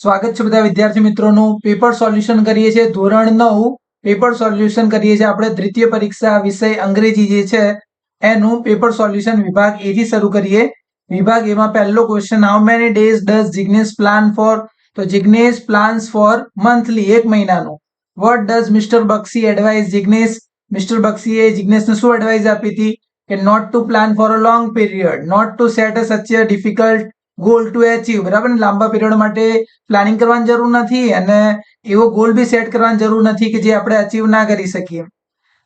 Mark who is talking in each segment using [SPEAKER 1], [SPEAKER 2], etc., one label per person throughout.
[SPEAKER 1] સ્વાગત છે બધા વિદ્યાર્થી મિત્રોનું. પેપર સોલ્યુશન કરીએ છીએ. ધોરણ નવ પેપર સોલ્યુશન કરીએ છીએ. આપણે દ્વિતીય પરીક્ષા વિષય અંગ્રેજી જે છે, એનું પેપર સોલ્યુશન વિભાગ એથી શરૂ કરીએ. વિભાગ એમાં પહેલો question how many days does Jignesh plan for તો જિગ્નેશ પ્લાન્સ ફોર મંથલી એક મહિનાનું. What does mister Bakshi advise Jignesh mister બક્ષીએ જિગ્નેશને શું એડવાઇસ આપી હતી? કે not to plan for a long period not to set a such a difficult goal to achieve બરાબર? લાંબા પીરિયડ માટે પ્લાનિંગ કરવાની જરૂર નથી અને એવો ગોલ બી સેટ કરવાની જરૂર નથી કે જે આપણે અચીવ ના કરી શકીએ.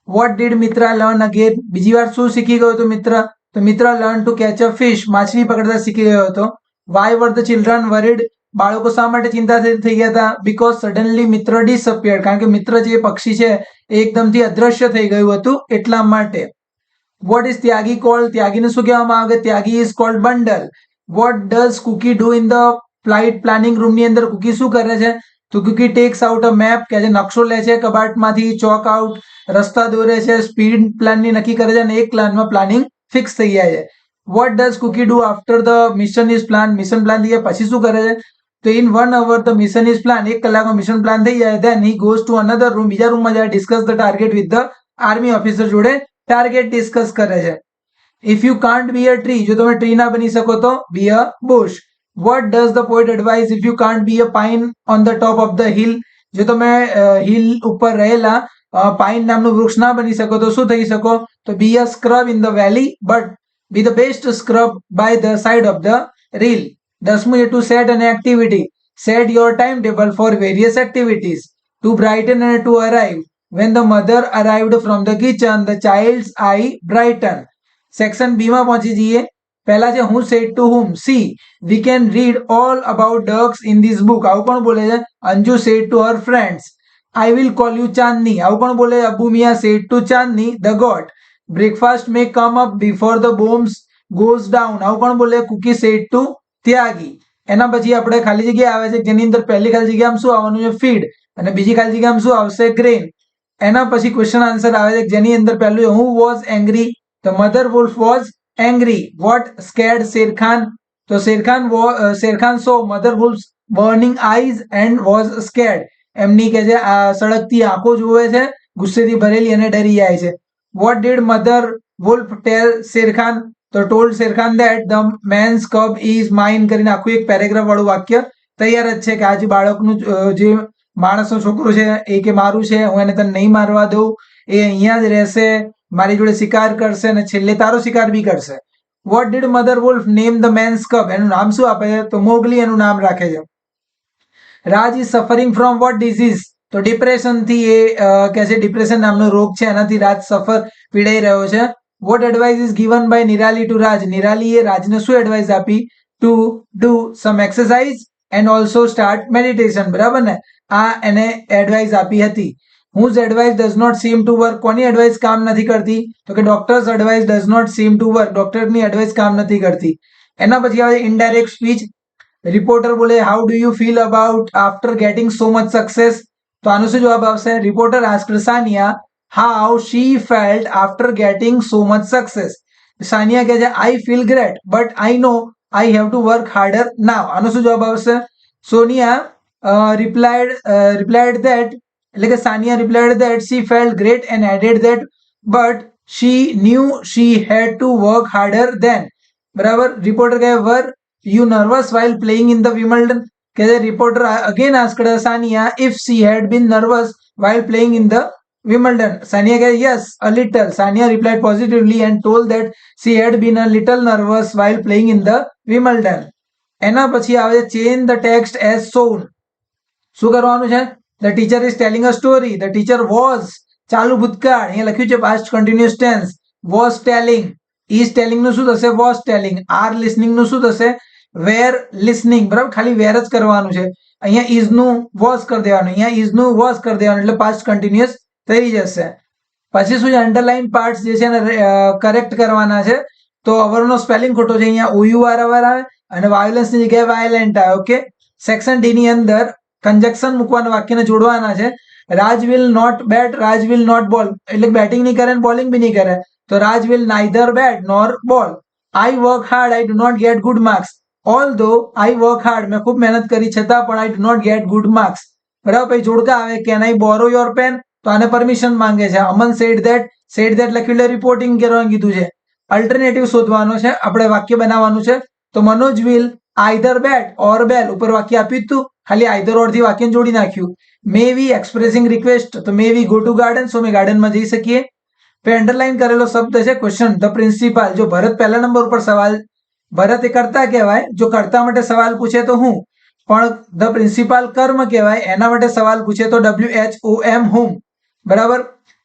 [SPEAKER 1] What did Mitra learn again બીજી વાર શું શીખી ગયો હતો મિત્ર? તો Mitra learn to catch a fish માછલી પકડતા શીખી ગયો હતો. Why were the children worried બાળકો શા માટે ચિંતા થઈ ગયા હતા? બીકોઝ સડનલી મિત્ર ડિસઅપિયર કારણ કે મિત્ર જે પક્ષી છે એ એકદમથી અદ્રશ્ય થઈ ગયું હતું એટલા માટે. વોટ ઇઝ ત્યાગી કોલ્ડ ત્યાગીને શું કહેવામાં આવે? Tyagi is called bundle. What does Cookie do in the flight planning રૂમની અંદર? કુકી શું કરે છે? તો Cookie takes out a map કે જે નકશો લે છે, કબાટમાંથી ચોક આઉટ રસ્તા દોરે છે સ્પીડ પ્લાનની નક્કી કરે છે અને એક પ્લાનમાં પ્લાનિંગ ફિક્સ થઈ જાય છે. What does Cookie do after the mission is plan mission plan થઈ જાય, પછી શું કરે છે? તો in one hour the mission is plan એક કલાકમાં મિશન પ્લાન થઈ જાય then he goes to another room બીજા રૂમમાં જાય discuss the target with the army officer જોડે ટાર્ગેટ ડિસ્કસ કરે છે. If you can't be a tree જો તમે ટ્રી ના બની શકો તો be a bush what does the poet advise if you can't be a pine on the top of the hill જો તમે હિલ ઉપર રહેલા પાઇન નામનું વૃક્ષ ના બની શકો તો શું થઈ શકો તો be a scrub in the valley but be the best scrub by the side of the rill દસમું છે to set an activity set your time table for various activities to brighten અને to arrive when the mother arrived from the kitchen, the child's eye brightened. Section B માં પહોંચી જઈએ. પહેલા છે who said to whom see we can read all about dogs in this book આવું પણ બોલે છે? Anju said to her friends I will call you Chandni. આવું પણ બોલે Abu Mia said to Chandni the goat breakfast may come up before the bombs goes down આવું પણ બોલે? Cookie said to Tyagi. એના પછી આપણે ખાલી જગ્યા આવે છે જેની અંદર પહેલી ખાલી જગ્યામાં શું આવવાનું છે? ફીડ અને બીજી ખાલી જગ્યામાં શું આવશે? ગ્રેન એના પછી ક્વેશ્ચન આન્સર આવે છે જેની અંદર પહેલું who was angry the mother wolf Sher angry what scared Shere Khan તો Shere Khan Shere Khan saw mother wolf burning eyes and was scared એમની કે છે સળગતી આંખો જુએ છે, ગુસ્સેથી ભરેલી અને ડરી જાય છે. What did mother wolf tell Shere Khan તો told Shere Khan that the man's cub is mine કરીને આખું એક પેરેગ્રાફ વાળું વાક્ય તૈયાર જ છે કે આજે બાળકનું જે માણસનો છોકરો છે, એ કે મારું છે, હું એને તને નહીં મારવા દઉં, એ અહીંયા જ રહેશે મારી જોડે શિકાર કરશે અને છેલ્લે તારો શિકાર બી કરશે. What did mother wolf name the man's cub એનું નામ શું આપે છે? તો મોગલી એનું નામ રાખે છે. Raj is suffering from what disease તો ડિપ્રેશનથી એ કે છે ડિપ્રેશન નામનો રોગ છે. એનાથી રાજ સફર પીડાઈ રહ્યો છે. What advice is given by Nirali to Raj? નિરાલીએ રાજને શું એડવાઇસ આપી? To do some exercise and also start meditation બરાબર ને? આ એને એડવાઇસ આપી હતી. Whose advice does not seem to work કોની એડવાઇસ કામ નથી કરતી? તો કે doctor's advice does not seem to work ડોક્ટરની એડવાઇસ કામ નથી કરતી. એના પછી આવે ઇનડાયરેક્ટ સ્પીચ રિપોર્ટર બોલે how do you feel about after getting so much success તો આનો શું જવાબ આવશે? Reporter asked Sania how she felt after getting so much success Sania કહે છે I feel great but I know I have to work harder now આનો શું જવાબ આવશે? સોનિયા રિપ્લાયડ રિપ્લાયડ ધેટ એટલે કે Sania replied that she felt great and added that but she knew she had to work harder then બરાબર reporter કહે were you nervous while playing in the Wimbledon કે reporter again asked Sania if she had been nervous while playing in the Wimbledon Sania કહે yes a little Sania replied positively and told that she had been a little nervous while playing in the Wimbledon એના પછી આવે છે change the text as સોન શું કરવાનું છે? The teacher is telling a story the teacher was ચાલુ ભૂતકાળ અહીંયા લખ્યું છે past continuous tense was telling is ટેલિંગનું શું થશે? વોઝ ટેલિંગ આર લિસનિંગનું શું થશે? વેર લિસનિંગ બરાબર? ખાલી વેર જ કરવાનું છે. અહીંયા ઇઝનું વોઝ કરી દેવાનું. અહીંયા ઇઝનું વોઝ કરી દેવાનું. એટલે પાસ્ટ કન્ટિન્યુઅસ થઈ જશે. પછી શું છે? અંડરલાઇન પાર્ટ જે છે એને કરેક્ટ કરવાના છે. તો અવરનો સ્પેલિંગ ખોટો છે. અહીંયા ઓયુ આર અવર આવે અને વાયોલન્સની જગ્યાએ વાયોલેન્ટ આવે. ઓકે સેક્શન ડી ની અંદર કન્જક્શન મૂકવાના વાક્યને જોડવાના છે. Raj will not bat Raj will not bowl એટલે બેટિંગ નહીં કરે બોલિંગ બી નહીં કરે. તો રાજ will neither bat nor ball I work hard I do not get good marks although I work hard મેં ખૂબ મહેનત કરી છતાં પણ I do not get good marks બરાબર? પછી જોડકા આવે can I borrow your pen તો આને પરમિશન માંગે છે. Aman said that said that લખી રિપોર્ટિંગ કરવાનું કીધું છે. અલ્ટરનેટિવ શોધવાનો છે. આપણે વાક્ય બનાવવાનું છે. તો Manoj will either bat or bowl ઉપર વાક્ય આપ્યું હતું ખાલી આઈધર ઓરથી વાક્ય જોડી નાખ્યું. મે વી એક્સપ્રેસિંગ રિક્વેસ્ટ તો may we go to garden so અમે ગાર્ડનમાં જઈ શકીએ. પછી અંડરલાઈન કરેલો શબ્દ છે ક્વેશ્ચન ધ પ્રિન્સિપાલ જો ભરત પહેલા નંબર ઉપર સવાલ, ભરત એ કરતા કહેવાય. જો કરતા માટે સવાલ પૂછે તો હું? પણ ધ પ્રિન્સિપાલ કર્મ કહેવાય. એના માટે સવાલ પૂછે તો ડબલ્યુ એચ ઓ એમ હુમ બરાબર?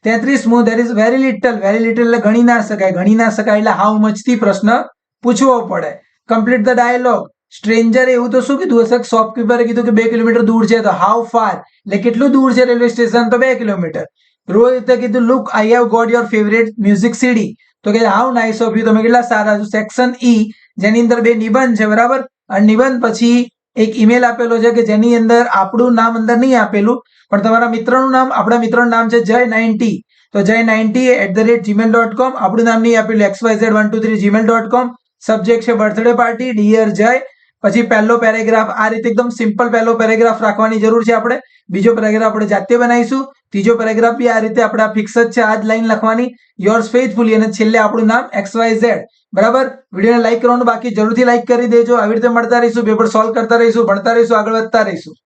[SPEAKER 1] તેત્રીસમું there is very little very little એટલે ગણી ના શકાય. ગણી ના શકાય એટલે હાઉ મચથી પ્રશ્ન પૂછવો પડે. કમ્પ્લીટ ધ ડાયલોગ સ્ટ્રેન્જર એવું તો શું કીધું હશે? શોપકીપરે કીધું કે બે કિલોમીટર દૂર છે તો હાઉ ફાર એટલે કેટલું દૂર છે રેલવે સ્ટેશન? તો બે કિલોમીટર. રોહિતે કીધું look I have got your favourite music CD તો કે હાઉ નાઇસ ઓફ યુ તમે કેટલા સારા છો. સેક્શન ઈ જેની અંદર બે નિબંધ છે, બરાબર? અને નિબંધ પછી એક ઈમેલ આપેલો છે કે જેની અંદર આપણું નામ અંદર નહીં આપેલું, પણ તમારા મિત્રનું નામ, આપણા મિત્રનું નામ છે જય નાઇન્ટી. તો Jay ninety at the rate Gmail dot com આપણું નામ નહીં આપેલું X Y Z one two three Gmail dot com subject છે બર્થડે પાર્ટી ડિયર જય પછી પહેલો પેરેગ્રાફ, આ રીતે એકદમ સિમ્પલ પહેલો પેરેગ્રાફ રાખવાની જરૂર છે આપણે. બીજો પેરેગ્રાફ આપણે જાતે બનાવીશું. ત્રીજો પેરેગ્રાફ બી આ રીતે આપણે ફિક્સ જ છે, આ જ લાઈન લખવાની. યોર્સ ફેથફુલી અને છેલ્લે આપણું નામ એક્સ વાય ઝેડ બરાબર? વિડીયોને લાઈક કરવાનું બાકી. જરૂરથી લાઈક કરી દેજો. આવી રીતે મળતા રહીશું. પેપર સોલ્વ કરતા રહીશું, ભણતા રહીશું, આગળ વધતા રહીશું.